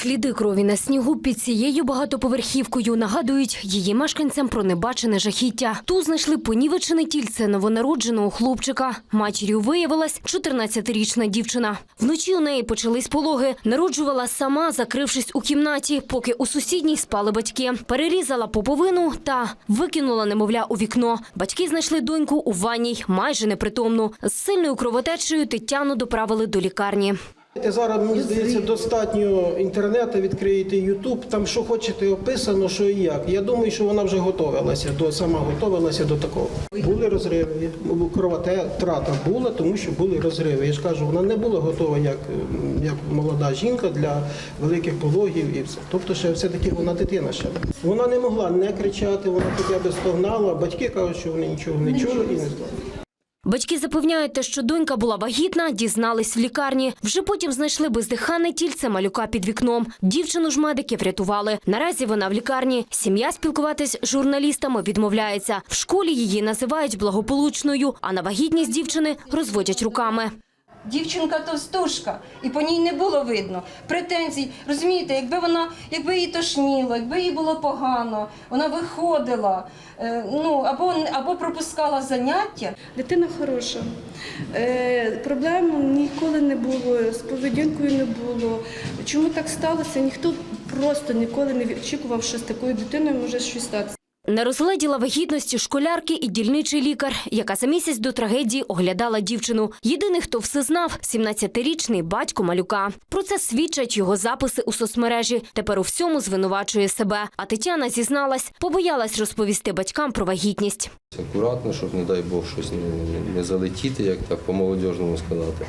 Сліди крові на снігу під цією багатоповерхівкою нагадують її мешканцям про небачене жахіття. Тут знайшли понівечене тільце новонародженого хлопчика. Матір'ю виявилась 14-річна дівчина. Вночі у неї почались пологи. Народжувала сама, закрившись у кімнаті, поки у сусідній спали батьки. Перерізала поповину та викинула немовля у вікно. Батьки знайшли доньку у ванній, майже непритомну. З сильною кровотечею Тетяну доправили до лікарні. Зараз, мені здається, достатньо інтернету, відкриєте Ютуб, там що хочете описано, що і як. Я думаю, що вона вже готувалася до сама готувалася до такого. Були розриви, кровотрата була, тому що були розриви. Я ж кажу, вона не була готова як, як молода жінка для великих пологів і все. Тобто, ще все-таки вона дитина ще. Вона не могла не кричати, вона хоча б стогнала. Батьки кажуть, що вони нічого не чули і не знали. Батьки запевняють, те, що донька була вагітна, дізнались в лікарні. Вже потім знайшли бездиханне тільце малюка під вікном. Дівчину ж медики врятували. Наразі вона в лікарні. Сім'я спілкуватись з журналістами відмовляється. В школі її називають благополучною, а на вагітність дівчини розводять руками. Дівчинка товстушка, і по ній не було видно претензій. Розумієте, якби вона, якби їй тошніло, якби їй було погано, вона виходила, е, ну або або пропускала заняття. Дитина хороша. Е, проблем ніколи не було, з поведінкою не було. Чому так сталося? Ніхто просто ніколи не очікував, що з такою дитиною може щось статися. Не розгледіла вагітності школярки і дільничий лікар, яка за місяць до трагедії оглядала дівчину. Єдиний, хто все знав – 17-річний батько малюка. Про це свідчать його записи у соцмережі. Тепер у всьому звинувачує себе. А Тетяна зізналась, побоялась розповісти батькам про вагітність. Акуратно, щоб, не дай Бог, щось не, не, залетіти, як так по-молодіжному сказати.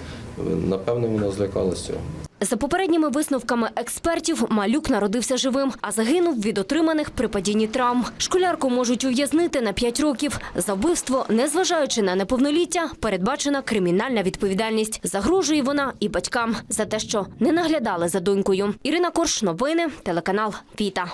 Напевно, вона злякалася цього. За попередніми висновками експертів, малюк народився живим, а загинув від отриманих при падінні травм. Школярку можуть ув'язнити на 5 років. За вбивство, незважаючи на неповноліття, передбачена кримінальна відповідальність. Загрожує вона і батькам за те, що не наглядали за донькою. Ірина Корш, новини, телеканал Віта.